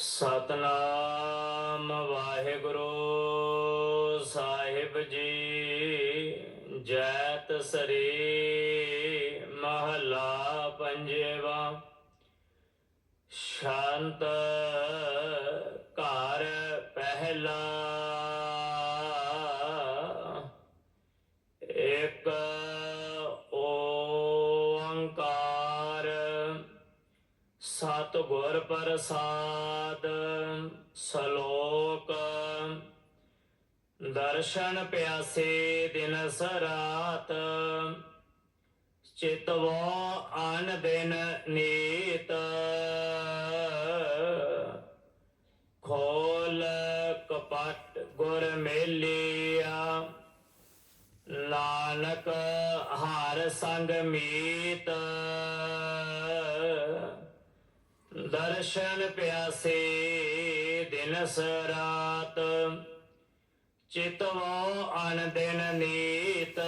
ਸਤਨਾਮ ਵਾਹਿਗੁਰੂ ਸਾਹਿਬ ਜੀ ਜੈਤ ਸਰੀ ਮਹਲਾ ਪੰਜਵਾ। ਸ਼ਾਂਤ ਘਰ ਪਹਿਲਾ ਪ੍ਰਸਾਦ ਸ਼ਲੋਕ। ਦਰਸ਼ਨ ਪਿਆਸੇ ਦਿਨ ਸਰਾਤ, ਚਿਤਵੋ ਆਨ ਦਿਨ ਨੀਤ। ਖੋਲ ਕਪਟ ਗੁਰ ਮੇਲਿਆ, ਨਾਨਕ ਹਰ ਸੰਗ ਮੀਤ। ਦਰਸ਼ਨ ਪਿਆਸੇ ਦਿਨ ਸਰਾਤ। ਚਿਤਵੋ ਅਨ ਦਿਨ ਨੀਤ।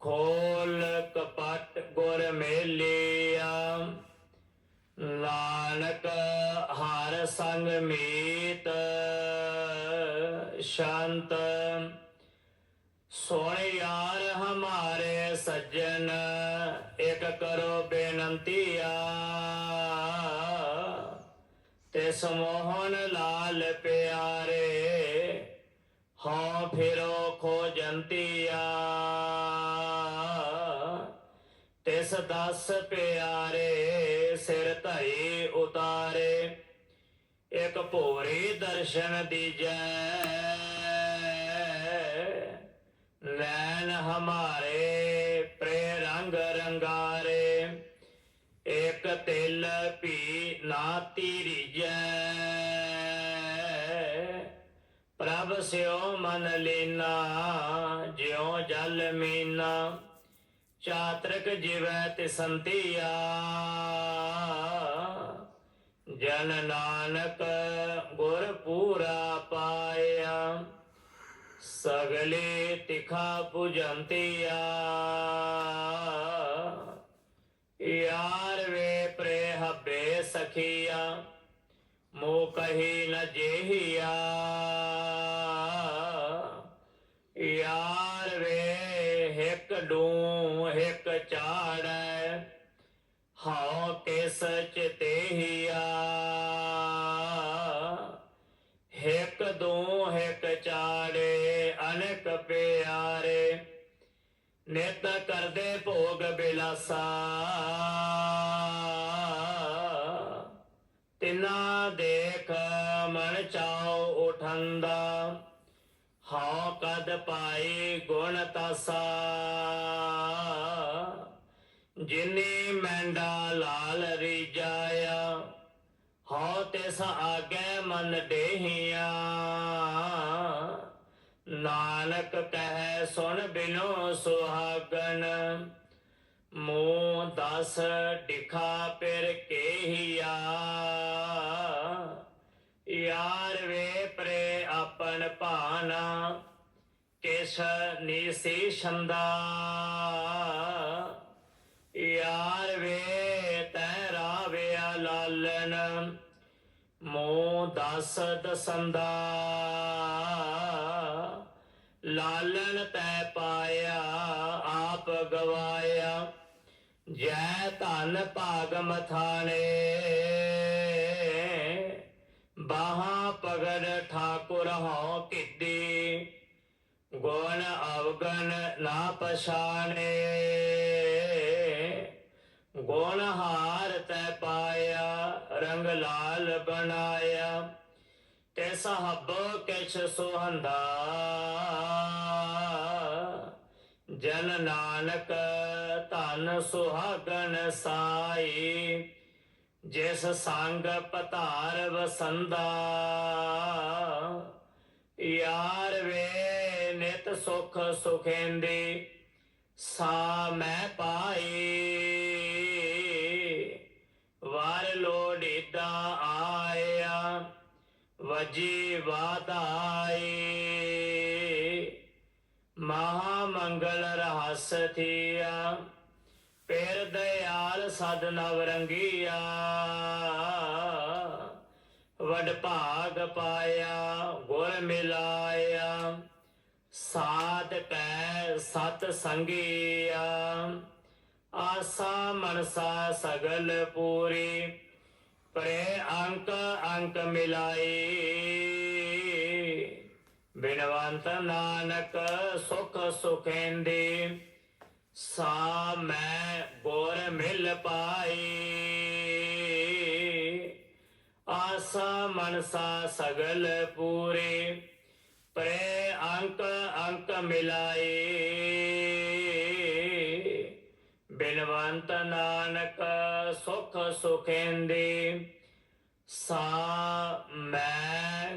ਖੋਲ ਕਪਟ ਗੁਰ ਮੇਲਿਆ। ਨਾਨਕ ਹਰ ਸੰਗ ਮੀਤ। ਸ਼ਾਂਤ। ਸੁਣ ਯਾਰ ਹਮਾਰੇ ਸੱਜਣ, ਇੱਕ ਕਰੋ ਬੇਨੰਤੀਆ ਤਿਸ ਮੋਹਨ ਲਾਲ ਪਿਆਰੇ ਹਾਂ ਫਿਰੋ ਖੋਜੰਤੀਆ। ਤਿਸ ਦਸ ਪਿਆਰੇ, ਸਿਰ ਧਰੀ ਉਤਾਰੇ, ਇਕ ਭੋਰੀ ਦਰਸ਼ਨ ਦੀਜੈ। ਨੈਣ ਹਮਾਰੇ ਭੀ ਨਾ ਪ੍ਰਭ ਸਿਓ ਮਨ ਲੀਨਾ, ਜਿਉ ਜਲ ਮੀਨਾ। ਚਾਤਰਕ ਜਿਵੈ ਤੇ ਸੰਤਿਆ ਜਨ ਨਾਨਕ ਗੁਰ ਪੂਰਾ ਪਾਇਆ। ਸਗਲੇ ਤਿਖਾ ਪੁਜੰਤਿਆ ਮੋ ਨ ਜੇਹੀਆ ਯਾਰ ਵੇ ਇੱਕ ਡੂ ਇੱਕ ਚਾੜੈ, ਹਉ ਕਿਸ ਚਿਤੇਹੀਆ। ਇੱਕ ਦੋ ਇੱਕ ਚਾੜੇ, ਅਨਕ ਪਿਆਰੇ, ਨਿਤ ਕਰਦੇ ਭੋਗ ਬਿਲਾਸਾ। ਤਿਨਾ ਦੇਖ ਮਨ ਚਾਉ ਉਠੰਦਾ, ਹਉ ਕਦ ਪਾਈ ਗੁਣ ਤਸਾ। ਜਿਨੇ ਮੈਂਡਾ ਲਾਲ ਰਿਜਾਇਆ ਹਉ ਤਿਸ ਆਗੇ ਮਨ ਡੇਹੀਆਂ। ਨਾਨਕ ਕਹਿ ਸੁਣ ਬਿਨੋ ਸੁਹਾਗਣ ਮੂੰਹ ਦਸ, ਡਿਖਾ ਪਿਰ ਕੇਹੀਆ ਯਾਰ ਵੇ ਪ੍ਰੇ ਆਪਣ ਭਾਨਾ ਕਿਸ ਨੀਸੀ ਛੰਦਾ। ਯਾਰ ਵੇ ਤੈ ਰਾਵਿਆ ਲਾਲਨ ਮੋ ਦਸ ਦਸੰਦਾ। ਲਾਲਨ ਤੈ ਪਾਇਆ, ਆਪ ਗਵਾਇਆ। ਜੈ ਧਨ ਭਾਗ ਮਥਾਣੇ ਬਾਹਾਂ ਪਗੜ ਠਾਕੁਰ ਹਉ ਕਿੱਦੀ ਗੁਣ ਅਵਗਣ ਨਾ ਪਛਾਣੇ। ਗੁਣ ਹਾਰ ਤੈ ਪਾਇਆ, ਰੰਗ ਲਾਲ ਬਣਾਇਆ। ਤੇ ਸਹਬ ਕਿਛ ਸੁਹੰਦਾ। ਜਨ ਨਾਨਕ ਧਨ ਸੁਹਾਗਣ ਸਾਈ, ਜਿਸ ਸੰਗ ਪਤਾਰ ਵਸੰਦਾ ਯਾਰ ਵੇ ਨਿਤ ਸੁਖ ਸੁਖੇਂਦੀ, ਸਾ ਮੈਂ ਪਾਈ। ਵਾਰ ਲੋੜੀਦਾ ਆਇਆ, ਵਜੀ ਵਾਦਾਈ ਮਹਾ ਮੰਗਲ ਰਹਸ ਥੀਆ। ਪੇਰ ਦਇਆਲ ਸਦ ਨਵ ਰੰਗੀਆ। ਵਡ ਭਾਗ ਪਾਇਆ, ਗੁਰ ਮਿਲਾਇਆ। ਸਾਧ ਕੈ ਸਤ ਸੰਗੀਆ। ਆਸਾ ਮਨਸਾ ਸਗਲ ਪੂਰੀ, ਪਰੇ ਅੰਕ ਅੰਕ ਮਿਲਾਈ। ਬਿਨਵੰਤ ਨਾਨਕ ਸੁਖ ਸੁਖੇਂਦੀ, ਸਾ ਮੈਂ ਗੁਰ ਮਿਲ ਪਾਈ। ਆਸਾ ਮਨਸਾ ਸਗਲ ਪੂਰੇ, ਪ੍ਰੇ ਅੰਕ ਅੰਕ ਮਿਲਾਏ। ਬਿਨਵੰਤ ਨਾਨਕ ਸੁਖ ਸੁਖੇਂਦੀ, ਸਾ ਮੈਂ